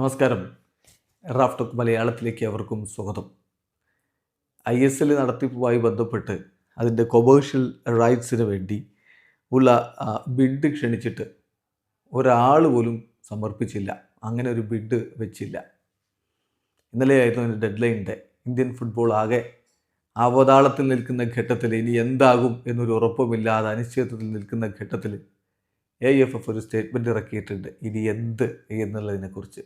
നമസ്കാരം. റാഫ് റാഫ്റ്റോക്ക് മലയാളത്തിലേക്ക് അവർക്കും സ്വാഗതം. ഐ എസ് എൽ നടത്തിപ്പുമായി ബന്ധപ്പെട്ട് അതിന്റെ കൊമേഴ്ഷ്യൽ റൈറ്റ്സിന് വേണ്ടി ഉള്ള ബിഡ് ക്ഷണിച്ചിട്ട് ഒരാൾ പോലും സമർപ്പിച്ചില്ല. അങ്ങനെ ഒരു ബിഡ് വെച്ചില്ല. ഇന്നലെയായിരുന്നു അതിന്റെ ഡെഡ് ലൈന്റെ ഇന്ത്യൻ ഫുട്ബോൾ ആകെ അവതാളത്തിൽ നിൽക്കുന്ന ഘട്ടത്തിൽ ഇനി എന്താകും എന്നൊരു ഉറപ്പുമില്ലാതെ അനിശ്ചിതത്വത്തിൽ നിൽക്കുന്ന ഘട്ടത്തിൽ എ എഫ് എഫ് ഒരു സ്റ്റേറ്റ്മെന്റ് ഇറക്കിയിട്ടുണ്ട്. ഇനി എന്ത് എന്നുള്ളതിനെക്കുറിച്ച്.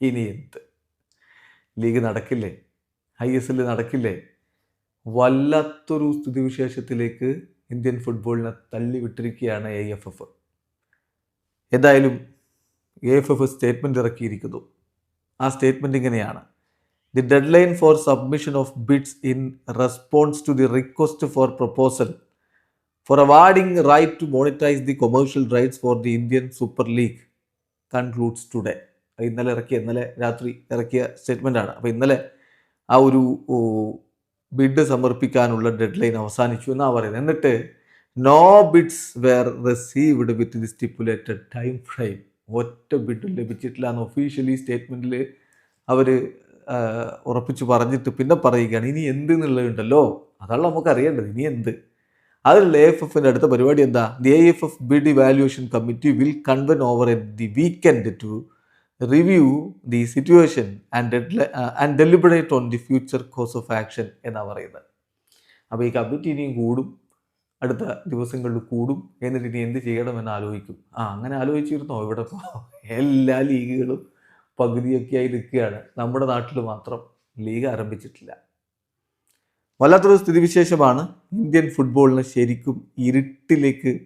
ഇനി എന്ത്? ലീഗ് നടക്കില്ലേ? ഐ എസ് എൽ നടക്കില്ലേ? വല്ലാത്തൊരു സ്ഥിതിവിശേഷത്തിലേക്ക് ഇന്ത്യൻ ഫുട്ബോളിനെ തള്ളിവിട്ടിരിക്കുകയാണ് എ എഫ് എഫ്. എന്തായാലും എ എഫ് എഫ് സ്റ്റേറ്റ്മെന്റ് ഇറക്കിയിരിക്കുന്നു. ആ സ്റ്റേറ്റ്മെന്റ് ഇങ്ങനെയാണ്. The deadline for submission of bids in response to the request for proposal for awarding right to monetise the commercial rights for the Indian super league concludes today. ഇന്നലെ ഇറക്കിയ ഇന്നലെ രാത്രി ഇറക്കിയ statement ആണ്. അപ്പോൾ ഇന്നലെ ആ ഒരു ബിഡ് സമർപ്പിക്കാനുള്ള ഡെഡ് ലൈൻ അവസാനിച്ചു എന്നാണ് പറയുന്നത്. എന്നിട്ട് no bids were received with the stipulated time frame ഒറ്റ ബിഡ് ലഭിച്ചിട്ടില്ല എന്ന് ഒഫീഷ്യലി സ്റ്റേറ്റ്മെന്റിൽ അവർ ഉറപ്പിച്ച് പറഞ്ഞിട്ട് പിന്നെ പറയുകയാണ്. ഇനി എന്ത് എന്നുള്ളതുണ്ടല്ലോ അതാണ് നമുക്ക് അറിയേണ്ടത്. ഇനി എന്ത്? അതിലുള്ള എഫ് എഫിന്റെ അടുത്ത പരിപാടി എന്താ? The A F F bid evaluation committee will convene over at the weekend to review the situation and and deliberate on the future course of action എന്നാണ് പറയുന്നത്. അപ്പോൾ ഈ കമ്മിറ്റി ഇനിയും കൂടും അടുത്ത ദിവസങ്ങളിൽ കൂടും എന്നിട്ട് ഇനി എന്ത് ചെയ്യണമെന്ന് ആലോചിക്കും. ആ അങ്ങനെ ആലോചിച്ചിരുന്നോ? ഇവിടെ എല്ലാ ലീഗുകളും പകുതിയൊക്കെ ആയി നിൽക്കുകയാണ്. നമ്മുടെ നാട്ടിൽ മാത്രം ലീഗ് ആരംഭിച്ചിട്ടില്ല. വല്ലാത്തൊരു സ്ഥിതിവിശേഷമാണ്. ഇന്ത്യൻ ഫുട്ബോളിന് ശരിക്കും ഇരുട്ടിലേക്ക്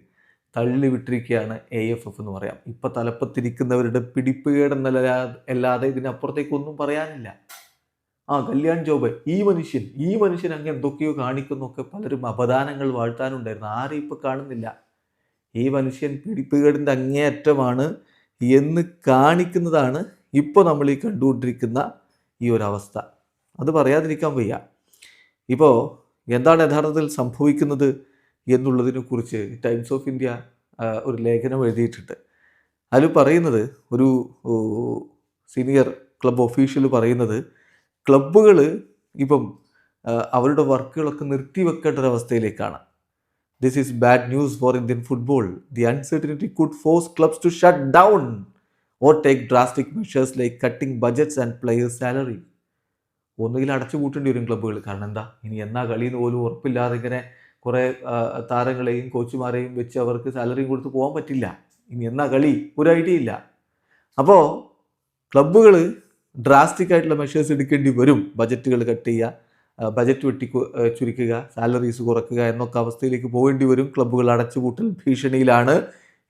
തള്ളിവിട്ടിരിക്കുകയാണ് എ എഫ് എഫ് എന്ന് പറയാം. ഇപ്പം തലപ്പത്തിരിക്കുന്നവരുടെ പിടിപ്പുകേടെന്നല്ല അല്ലാതെ ഇതിനപ്പുറത്തേക്കൊന്നും പറയാനില്ല. ആ കല്യാൺ ജോബ് ഈ മനുഷ്യൻ ഈ മനുഷ്യൻ അങ്ങ് എന്തൊക്കെയോ കാണിക്കുന്നൊക്കെ പലരും അപദാനങ്ങൾ വാഴ്ത്താനുണ്ടായിരുന്നു. ആരും ഇപ്പം കാണുന്നില്ല? ഈ മനുഷ്യൻ പിടിപ്പുകേടിന്റെ അങ്ങേയറ്റമാണ് എന്ന് കാണിക്കുന്നതാണ് ഇപ്പോൾ നമ്മൾ ഈ കണ്ടുകൊണ്ടിരിക്കുന്ന ഈ ഒരു അവസ്ഥ. അത് പറയാതിരിക്കാൻ വയ്യ. ഇപ്പോൾ എന്താണ് യഥാർത്ഥത്തിൽ സംഭവിക്കുന്നത്? എന്നുള്ളതിനെക്കുറിച്ച് ടൈംസ് ഓഫ് ഇന്ത്യ ഒരു ലേഖനം എഴുതിയിട്ടുണ്ട്. അതിൽ പറയുന്നത് ഒരു സീനിയർ ക്ലബ് ഒഫീഷ്യൽ പറയുന്നത് ക്ലബ്ബുകൾ ഇപ്പം അവരുടെ വർക്കുകളൊക്കെ നിർത്തിവെക്കേണ്ട ഒരവസ്ഥയിലേക്കാണ് this is bad news for Indian football the uncertainty could force clubs to shut down or take drastic measures like cutting budgets and players salary ഒന്നുകിൽ അടച്ചു കൂട്ടേണ്ടി വരും ക്ലബ്ബുകൾ കാരണം എന്താ? ഇനി എന്നാ കളിയെന്ന് പോലും ഉറപ്പില്ലാതെ ഇങ്ങനെ കുറേ താരങ്ങളെയും കോച്ചുമാരെയും വെച്ച് അവർക്ക് സാലറിയും കൊടുത്ത് പോകാൻ പറ്റില്ല. ഇനി എന്നാ കളി? ഒരു ഐഡിയ ഇല്ല. അപ്പോൾ ക്ലബ്ബുകൾ ഡ്രാസ്റ്റിക് ആയിട്ടുള്ള മെഷേഴ്സ് എടുക്കേണ്ടി വരും. ബജറ്റുകൾ കട്ട് ചെയ്യുക ബജറ്റ് വെട്ടി ചുരുക്കുക സാലറീസ് കുറക്കുക എന്നൊക്കെ അവസ്ഥയിലേക്ക് പോകേണ്ടി വരും. ക്ലബ്ബുകൾ അടച്ചുപൂട്ടൽ ഭീഷണിയിലാണ്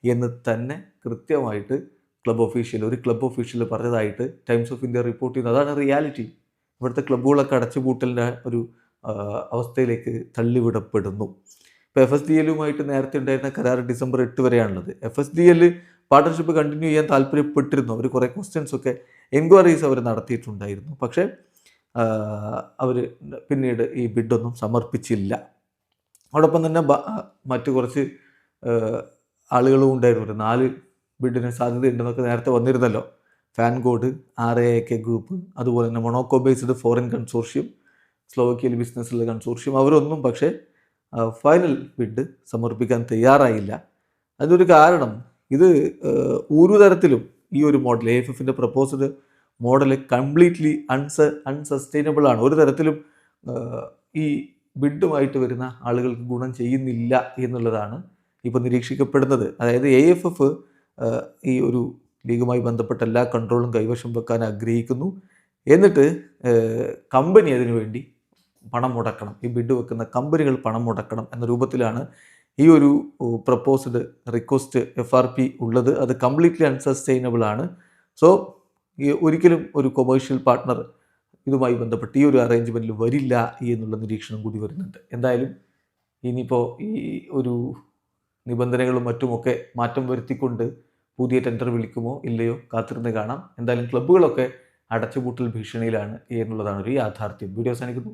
എന്ന് തന്നെ കൃത്യമായിട്ട് ക്ലബ് ഒഫീഷ്യൽ ഒരു ക്ലബ് ഒഫീഷ്യൽ പറഞ്ഞതായിട്ട് ടൈംസ് ഓഫ് ഇന്ത്യ റിപ്പോർട്ട് ചെയ്യുന്നു. അതാണ് റിയാലിറ്റി ഇവിടുത്തെ ക്ലബ്ബുകളൊക്കെ അടച്ചുപൂട്ടലിന്റെ ഒരു അവസ്ഥയിലേക്ക് തള്ളിവിടപ്പെടുന്നു. ഇപ്പോൾ എഫ് എസ് ഡി എല്ലുമായിട്ട് നേരത്തെ ഉണ്ടായിരുന്ന കരാർ ഡിസംബർ എട്ട് വരെയാണുള്ളത്. F S D L partnership continue ചെയ്യാൻ താല്പര്യപ്പെട്ടിരുന്നു. അവർ കുറേ ക്വസ്റ്റ്യൻസ് ഒക്കെ എൻക്വയറീസ് അവർ നടത്തിയിട്ടുണ്ടായിരുന്നു. പക്ഷേ അവർ പിന്നീട് ഈ ബിഡൊന്നും സമർപ്പിച്ചില്ല. അതോടൊപ്പം തന്നെ മറ്റു കുറച്ച് ആളുകളും ഉണ്ടായിരുന്നു ഒരു നാല് ബിഡിന് സാധ്യതയുണ്ടെന്നൊക്കെ നേരത്തെ വന്നിരുന്നല്ലോ. FanCode R A K group അതുപോലെ തന്നെ മൊണോക്കോ ബേസ്ഡ് ഫോറിൻ കൺസോർഷ്യം സ്ലോവക്കിയയിൽ ബിസിനസ്സുള്ള കൺസോർഷ്യം അവരൊന്നും പക്ഷേ ഫൈനൽ ബിഡ് സമർപ്പിക്കാൻ തയ്യാറായില്ല. അതിനൊരു കാരണം ഇത് ഒരു തരത്തിലും ഈ ഒരു മോഡൽ എ എഫ് എഫിന്റെ proposed model completely uns unsustainable ആണ്. ഒരു തരത്തിലും ഈ ബിഡുമായിട്ട് വരുന്ന ആളുകൾക്ക് ഗുണം ചെയ്യുന്നില്ല എന്നുള്ളതാണ് ഇപ്പോൾ നിരീക്ഷിക്കപ്പെടുന്നത്. അതായത് എ എഫ് എഫ് ഈ ഒരു ലീഗുമായി ബന്ധപ്പെട്ട എല്ലാ കൺട്രോളും കൈവശം വെക്കാൻ ആഗ്രഹിക്കുന്നു. എന്നിട്ട് കമ്പനി അതിനു വേണ്ടി പണം മുടക്കണം ഈ ബിഡ് വെക്കുന്ന കമ്പനികൾ പണം മുടക്കണം എന്ന രൂപത്തിലാണ് ഈ ഒരു proposed request F R P ഉള്ളത്. അത് കംപ്ലീറ്റ്ലി അൺസസ്റ്റൈനബിൾ ആണ്. സോ ഒരിക്കലും ഒരു കൊമേഴ്ഷ്യൽ പാർട്ട്ണർ ഇതുമായി ബന്ധപ്പെട്ട് ഈ ഒരു അറേഞ്ച്മെന്റിൽ വരില്ല എന്നുള്ള നിരീക്ഷണം കൂടി വരുന്നുണ്ട്. എന്തായാലും ഇനിയിപ്പോൾ ഈ ഒരു നിബന്ധനകളും മറ്റുമൊക്കെ മാറ്റം വരുത്തിക്കൊണ്ട് പുതിയ ടെൻഡർ വിളിക്കുമോ ഇല്ലയോ കാത്തിരുന്ന് കാണാം. എന്തായാലും ക്ലബ്ബുകളൊക്കെ അടച്ചുപൂട്ടൽ ഭീഷണിയിലാണ് എന്നുള്ളതാണ് ഒരു യാഥാർത്ഥ്യം. വീഡിയോ അവസാനിക്കുന്നു.